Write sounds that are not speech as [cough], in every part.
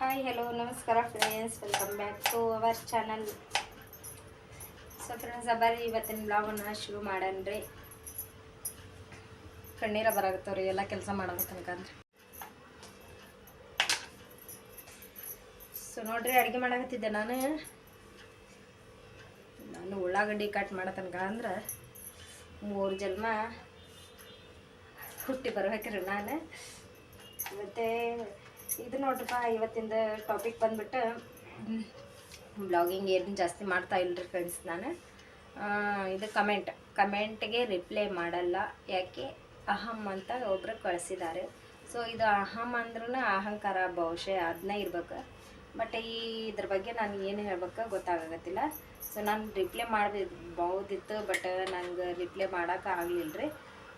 Hi hello ನಮಸ್ಕಾರ friends welcome back to our channel so friends ಬರ್ರಿ ಇವತ್ತಿನ ಬ್ಲಾಗನ್ನು ಶುರು ಮಾಡನ್ರಿ. ಕಣ್ಣೀರ ಬರಾಗತ್ತವ್ರಿ ಎಲ್ಲ ಕೆಲಸ ಮಾಡೋದು ತನಕಂದ್ರೆ ಸೊ ನೋಡ್ರಿ, ಅಡುಗೆ ಮಾಡಕತ್ತಿದ್ದೆ ನಾನು. ನಾನು ಉಳ್ಳಾಗಡ್ಡಿ ಕಟ್ ಮಾಡೋ ತನಕ ಅಂದ್ರೆ ಮೂರು ಜನ್ಮ ಹುಟ್ಟಿ ಬರ್ಬೇಕ್ರಿ ನಾನು. ಮತ್ತು ಇದು ನೋಡ್ರಪ್ಪ, ಇವತ್ತಿಂದ ಟಾಪಿಕ್ ಬಂದ್ಬಿಟ್ಟು ಬ್ಲಾಗಿಂಗ್ ಏನು ಜಾಸ್ತಿ ಮಾಡ್ತಾ ಇಲ್ರಿ ಫ್ರೆಂಡ್ಸ್ ನಾನು. ಇದು ಕಮೆಂಟ್ ಕಮೆಂಟ್ಗೆ ರಿಪ್ಲೈ ಮಾಡಲ್ಲ. ಯಾಕೆ? ಅಹಂ ಅಂತ ಒಬ್ರು ಕಳಿಸಿದ್ದಾರೆ ಸೊ ಇದು ಅಹಂ ಅಂದ್ರೂ ಅಹಂಕಾರ ಬಹುಶಃ ಅದನ್ನೇ ಇರ್ಬೇಕು. ಬಟ್ ಈ ಇದ್ರ ಬಗ್ಗೆ ನಾನು ಏನು ಹೇಳ್ಬೇಕು ಗೊತ್ತಾಗತ್ತಿಲ್ಲ ಸೊ ನಾನು ರಿಪ್ಲೈ ಮಾಡಬಹುದಿತ್ತು ಬಟ್ ನಂಗೆ ರಿಪ್ಲೈ ಮಾಡೋಕೆ ಆಗಲಿಲ್ಲ ರೀ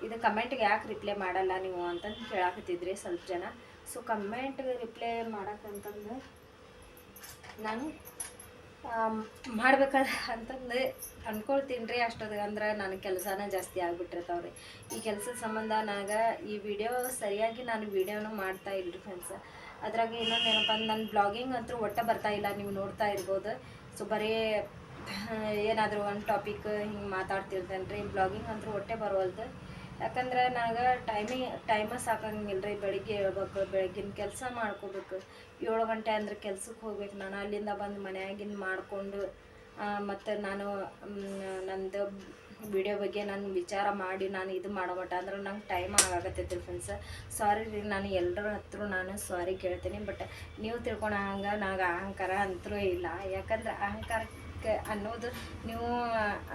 ಇದು ಕಮೆಂಟ್ಗೆ ಯಾಕೆ ರಿಪ್ಲೈ ಮಾಡಲ್ಲ ನೀವು ಅಂತಂದು ಕೇಳಾಕತ್ತಿದ್ರಿ ಸ್ವಲ್ಪ ಜನ. ಸೊ ಕಮೆಂಟ್ ರಿಪ್ಲೈ ಮಾಡೋಕ್ಕಂತಂದು ನಾನು ಮಾಡ್ಬೇಕಾದ ಅಂತಂದು ಅಂದ್ಕೊಳ್ತೀನಿ ರೀ ಅಷ್ಟೊತ್ತಿಗೆ ಅಂದ್ರೆ ನನ್ನ ಕೆಲಸನೇ ಜಾಸ್ತಿ ಆಗ್ಬಿಟ್ಟಿರ್ತಾವ್ರಿ. ಈ ಕೆಲಸದ ಸಂಬಂಧ ನನಗೆ ಈ ವಿಡಿಯೋ ಸರಿಯಾಗಿ ನಾನು ವಿಡಿಯೋನು ಮಾಡ್ತಾ ಇಲ್ರಿ ಫ್ರೆಂಡ್ಸ್ ಅದ್ರಾಗ ಇನ್ನೊಂದು ಏನಪ್ಪ ನನ್ನ ಬ್ಲಾಗಿಂಗ್ ಅಂತೂ ಒಟ್ಟೆ ಬರ್ತಾ ಇಲ್ಲ, ನೀವು ನೋಡ್ತಾ ಇರ್ಬೋದು. ಸೊ ಬರೀ, ಏನಾದರೂ ಒಂದು ಟಾಪಿಕ್ ಹಿಂಗೆ ಮಾತಾಡ್ತಿರ್ತೇನೆ ರೀ ಬ್ಲಾಗಿಂಗ್ ಅಂತೂ ಒಟ್ಟೆ ಬರೋಲ್ದು ಯಾಕಂದ್ರೆ ನನಗೆ ಟೈಮಿಂಗ್ ಟೈಮ ಸಾಕಂಗಿಲ್ಲ ರೀ ಬೆಳಿಗ್ಗೆ ಹೇಳ್ಬೇಕು ಬೆಳಗಿನ ಕೆಲಸ ಮಾಡ್ಕೋಬೇಕು. ಏಳು ಗಂಟೆ ಅಂದ್ರೆ ಕೆಲ್ಸಕ್ಕೆ ಹೋಗ್ಬೇಕು. ನಾನು ಅಲ್ಲಿಂದ ಬಂದು ಮನೆಯಾಗಿಂದ ಮಾಡಿಕೊಂಡು ಮತ್ತು ನಾನು ನಂದು ವಿಡಿಯೋ ಬಗ್ಗೆ ನಾನು ವಿಚಾರ ಮಾಡಿ, ನಾನು ಇದು ಮಾಡೋ ಮಟ್ಟ ಅಂದ್ರೆ ನಂಗೆ ಟೈಮ್ ಆಗಾಕತ್ತೈತಿ ಫ್ರೆಂಡ್ಸ್ ಸಾರಿ ರೀ, ನಾನು ಎಲ್ಲರ ಹತ್ರ ನಾನು ಸಾರಿ ಕೇಳ್ತೀನಿ ಬಟ್ ನೀವು ತಿಳ್ಕೊಳ ಹಂಗೆ ನನಗೆ ಅಹಂಕಾರ ಅಂತರೂ ಇಲ್ಲ. ಯಾಕಂದ್ರೆ ಅಹಂಕಾರಕ್ಕೆ ಅನ್ನೋದು ನೀವು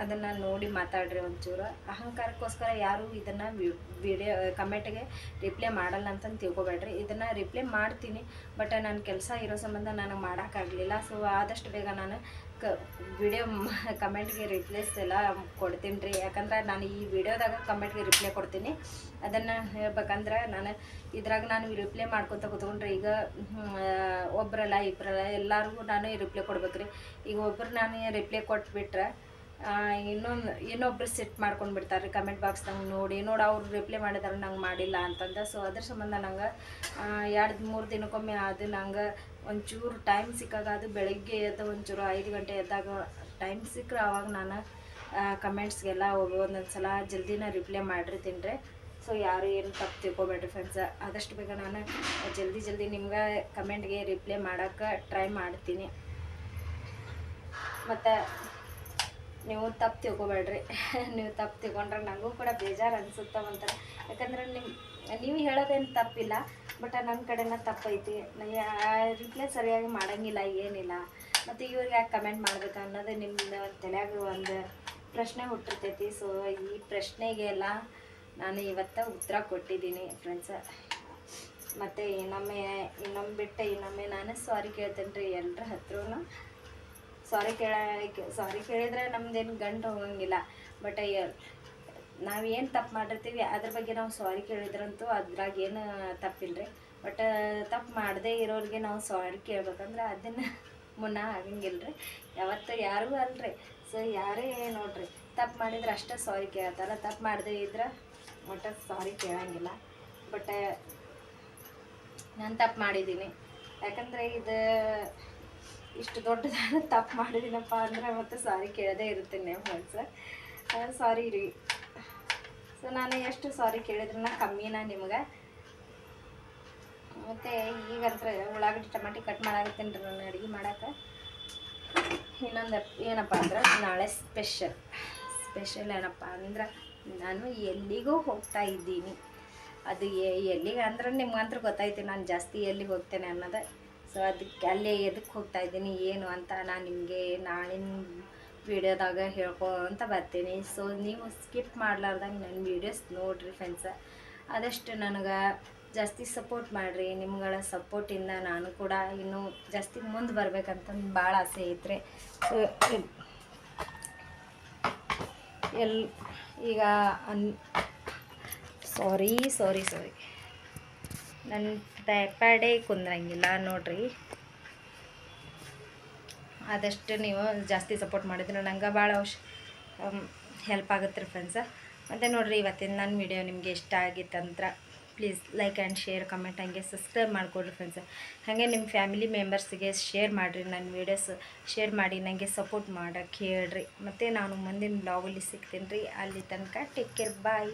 ಅದನ್ನು ನೋಡಿ ಮಾತಾಡ್ರಿ ಒಂಚೂರು. ಅಹಂಕಾರಕ್ಕೋಸ್ಕರ ಯಾರು ಇದನ್ನು ವಿಡಿಯೋ, ಕಮೆಂಟ್ಗೆ ರಿಪ್ಲೈ ಮಾಡಲ್ಲ ಅಂತಂದು ತಿಳ್ಕೊಬೇಡ್ರಿ. ಇದನ್ನು ರಿಪ್ಲೈ ಮಾಡ್ತೀನಿ, ಬಟ್ ನನ್ನ ಕೆಲಸ ಇರೋ ಸಂಬಂಧ ನನಗೆ ಮಾಡೋಕ್ಕಾಗಲಿಲ್ಲ ಸೊ ಆದಷ್ಟು ಬೇಗ ನಾನು ಕ ವಿಡಿಯೋ ಕಮೆಂಟ್ಗೆ ರಿಪ್ಲೈಸ್ ಎಲ್ಲ ಕೊಡ್ತೀನಿ ರೀ. ಯಾಕಂದ್ರೆ ನಾನು ಈ ವಿಡಿಯೋದಾಗ ಕಮೆಂಟ್ಗೆ ರಿಪ್ಲೈ ಕೊಡ್ತೀನಿ. ಅದನ್ನು ಹೇಳ್ಬೇಕಂದ್ರೆ ನಾನು ಇದ್ರಾಗ ನಾನು ರಿಪ್ಲೈ ಮಾಡ್ಕೊತ ಕೂತ್ಕೊಂಡ್ರೆ ಈಗ ಒಬ್ರಲ್ಲ ಇಬ್ಬರಲ್ಲ ಎಲ್ಲರಿಗೂ ನಾನು ರಿಪ್ಲೈ ಕೊಡ್ಬೇಕ್ರಿ. ಈಗ ಒಬ್ರು ನಾನು ರಿಪ್ಲೈ ಕೊಟ್ಬಿಟ್ರೆ ಇನ್ನೊಂದು, ಇನ್ನೊಬ್ರು ಸೆಟ್ ಮಾಡ್ಕೊಂಡು ಬಿಡ್ತಾರೆ ಕಮೆಂಟ್ ಬಾಕ್ಸ್ನಾಗ ನೋಡಿ ನೋಡಿ ಅವ್ರು ರಿಪ್ಲೈ ಮಾಡಿದಾರೆ, ನಂಗೆ ಮಾಡಿಲ್ಲ ಅಂತಂದ. ಸೊ ಅದ್ರ ಸಂಬಂಧ ನಂಗೆ ಎರಡು, ಮೂರು ದಿನಕ್ಕೊಮ್ಮೆ ಅದು ನಂಗೆ ಒಂಚೂರು ಟೈಮ್ ಸಿಕ್ಕಾಗ ಅದು ಬೆಳಗ್ಗೆ ಎದ್ದು ಒಂಚೂರು ಐದು ಗಂಟೆ ಎದ್ದಾಗ ಟೈಮ್ ಸಿಕ್ಕರೆ ಆವಾಗ ನಾನು ಕಮೆಂಟ್ಸ್ಗೆಲ್ಲ ಒಂದೊಂದು ಸಲ ಜಲ್ದಿನ ರಿಪ್ಲೈ ಮಾಡಿರ್ತೀನಿ ರೀ. ಸೊ ಯಾರು ಏನು ತಪ್ಪು ತಿಳ್ಕೊಬೇಡ್ರಿ ಫ್ರೆಂಡ್ಸ್ ಆದಷ್ಟು ಬೇಗ ನಾನು ಜಲ್ದಿ ಜಲ್ದಿ ನಿಮ್ಗೆ ಕಮೆಂಟ್ಗೆ ರಿಪ್ಲೈ ಮಾಡೋಕ್ಕೆ ಟ್ರೈ ಮಾಡ್ತೀನಿ. ಮತ್ತು ನೀವು ತಪ್ಪು ತಿಳ್ಕೊಬೇಡ್ರಿ. [laughs] ನೀವು ತಪ್ಪು ತಿಳ್ಕೊಂಡ್ರೆ ನನಗೂ ಕೂಡ ಬೇಜಾರು ಅನಿಸುತ್ತೆ ಒಂಥರ ಯಾಕಂದ್ರೆ ನಿಮ್ಮ ನೀವು ಹೇಳೋದೇನು ತಪ್ಪಿಲ್ಲ. ಬಟ್ ನನ್ನ ಕಡೆನ ತಪ್ಪೈತಿ. ರೀತಿಯೇ ಸರಿಯಾಗಿ ಮಾಡೋಂಗಿಲ್ಲ, ಏನಿಲ್ಲ. ಮತ್ತು ಇವ್ರಿಗೆ ಯಾಕೆ ಕಮೆಂಟ್ ಮಾಡ್ಬೇಕು ಅನ್ನೋದು ನಿಮ್ಮ ತಲೆಯಾಗ ಒಂದು ಪ್ರಶ್ನೆ ಹುಟ್ಟಿರ್ತೈತಿ. ಸೊ ಈ ಪ್ರಶ್ನೆಗೆಲ್ಲ ನಾನು ಇವತ್ತು ಉತ್ತರ ಕೊಟ್ಟಿದ್ದೀನಿ ಫ್ರೆಂಡ್ಸ ಮತ್ತು ಇನ್ನೊಮ್ಮೆ ಇನ್ನೊಮ್ಮೆ ಬಿಟ್ಟು ಇನ್ನೊಮ್ಮೆ ನಾನು ಸಾರಿ ಕೇಳ್ತೇನೆ ರೀ ಎಲ್ಲರ ಹತ್ರನೂ. ಸಾರಿ ಕೇಳ ಸಾರಿ ಕೇಳಿದ್ರೆ ನಮ್ದೇನು ಗಂಟು ಹೋಗಂಗಿಲ್ಲ. ಬಟ್ ನಾವೇನು ತಪ್ಪು ಮಾಡಿರ್ತೀವಿ, ಅದ್ರ ಬಗ್ಗೆ ನಾವು ಸಾರಿ ಕೇಳಿದ್ರಂತೂ ಅದ್ರಾಗ ಏನು ತಪ್ಪಿಲ್ಲ ರೀ ಬಟ್ ತಪ್ಪು ಮಾಡದೇ ಇರೋರಿಗೆ ನಾವು ಸಾರಿ ಕೇಳ್ಬೇಕಂದ್ರೆ ಅದನ್ನು ಮುನ್ನ ಆಗಂಗಿಲ್ಲ ರೀ ಯಾವತ್ತು ಯಾರಿಗೂ ಅಲ್ರಿ. ಸೊ ಯಾರೇ ನೋಡ್ರಿ, ತಪ್ಪು ಮಾಡಿದ್ರೆ ಅಷ್ಟೇ ಸಾರಿ ಕೇಳ್ತಾರೆ, ತಪ್ಪು ಮಾಡದೇ ಇದ್ರೆ ಒಟ್ಟು ಸಾರಿ ಕೇಳಂಗಿಲ್ಲ. ಬಟ್ ನಾನು ತಪ್ಪು ಮಾಡಿದ್ದೀನಿ. ಯಾಕಂದರೆ ಇದು ಇಷ್ಟು ದೊಡ್ಡದಾದ ತಪ್ಪು ಮಾಡಿದ್ದೀನಪ್ಪ ಅಂದರೆ ಮತ್ತೆ ಸಾರಿ ಕೇಳದೇ ಇರುತ್ತೆ ಇರುತ್ತೇನೆ ಸರ್ ಸಾರಿ ರೀ. ಸೊ ನಾನು ಎಷ್ಟು ಸಾರಿ ಕೇಳಿದ್ರೂ ಕಮ್ಮಿನ ನಿಮ್ಗೆ. ಮತ್ತು ಈಗಂತ್ರ ಉಳ್ಳಾಗಡ್ಡಿ ಟಮಾಟಿ ಕಟ್ ಮಾಡಾಕತ್ತೀನಿ ರೀ ನಾನು ಅಡುಗೆ ಮಾಡಕ್ಕೆ ಇನ್ನೊಂದು ಏನಪ್ಪ ಅಂದ್ರೆ ನಾಳೆ ಸ್ಪೆಷಲ್ ಸ್ಪೆಷಲ್ ಏನಪ್ಪ ಅಂದ್ರೆ ನಾನು ಎಲ್ಲಿಗೂ ಹೋಗ್ತಾ ಇದ್ದೀನಿ. ಅದು ಎಲ್ಲಿಗೆ ಅಂದ್ರೆ ನಿಮ್ಗಂತ್ರ ಗೊತ್ತಾಯ್ತು ನಾನು ಜಾಸ್ತಿ ಎಲ್ಲಿಗೆ ಹೋಗ್ತೇನೆ ಅನ್ನೋದು. ಸೊ ಅದಕ್ಕೆ ಅಲ್ಲೇ ಎದಕ್ಕೆ ಹೋಗ್ತಾ ಇದ್ದೀನಿ, ಏನು ಅಂತ ನಾನು ನಿಮಗೆ ನಾಳಿನ ವೀಡಿಯೋದಾಗ ಹೇಳ್ಕೊಂತ ಬರ್ತೀನಿ. ಸೊ ನೀವು ಸ್ಕಿಪ್ ಮಾಡ್ಲಾರ್ದಂಗೆ ನನ್ನ ವೀಡಿಯೋಸ್ ನೋಡಿರಿ ಫ್ರೆಂಡ್ಸ ಆದಷ್ಟು ನನಗೆ ಜಾಸ್ತಿ ಸಪೋರ್ಟ್ ಮಾಡಿರಿ. ನಿಮ್ಗಳ ಸಪೋರ್ಟಿಂದ ನಾನು ಕೂಡ ಇನ್ನೂ ಜಾಸ್ತಿ ಮುಂದೆ ಬರ್ಬೇಕಂತಂದು ಭಾಳ ಆಸೆ ಐತ್ರಿ. ಸೊ ಎಲ್ ಈಗ ಅನ್ ಸಾರಿ ಸಾರಿ ಸಾರಿ ನನ್ನ ಪ್ಯಾಡೇ ಕುಂದ್ರಂಗಿಲ್ಲ ನೋಡ್ರಿ. ಆದಷ್ಟು ನೀವು ಜಾಸ್ತಿ ಸಪೋರ್ಟ್ ಮಾಡಿದ್ರೆ ನಂಗೆ ಭಾಳ ಅವಶ್ ಹೆಲ್ಪ್ ಆಗುತ್ತೆ ರೀ ಫ್ರೆಂಡ್ಸ ಮತ್ತು ನೋಡಿರಿ ಇವತ್ತಿನ ನನ್ನ ವಿಡಿಯೋ ನಿಮಗೆ ಇಷ್ಟ ಆಗಿತ್ತಂದ್ರೆ please like and share comment ಹಂಗೆ ಸಬ್ಸ್ಕ್ರೈಬ್ ಮಾಡಿಕೊಡ್ರಿ ಫ್ರೆಂಡ್ಸ್ ಹಾಗೆ ನಿಮ್ಮ ಫ್ಯಾಮಿಲಿ ಮೆಂಬರ್ಸ್ಗೆ ಶೇರ್ ಮಾಡಿರಿ ನನ್ನ ವೀಡಿಯೋಸ್ ಶೇರ್ ಮಾಡಿ ನನಗೆ ಸಪೋರ್ಟ್ ಮಾಡೋಕ್ಕೆ ಹೇಳ್ರಿ. ಮತ್ತು ನಾನು ಮುಂದಿನ ಬ್ಲಾಗಲ್ಲಿ ಸಿಗ್ತೀನಿ ರೀ. ಅಲ್ಲಿ ತನಕ ಟೇಕ್ ಕೇರ್ ಬಾಯ್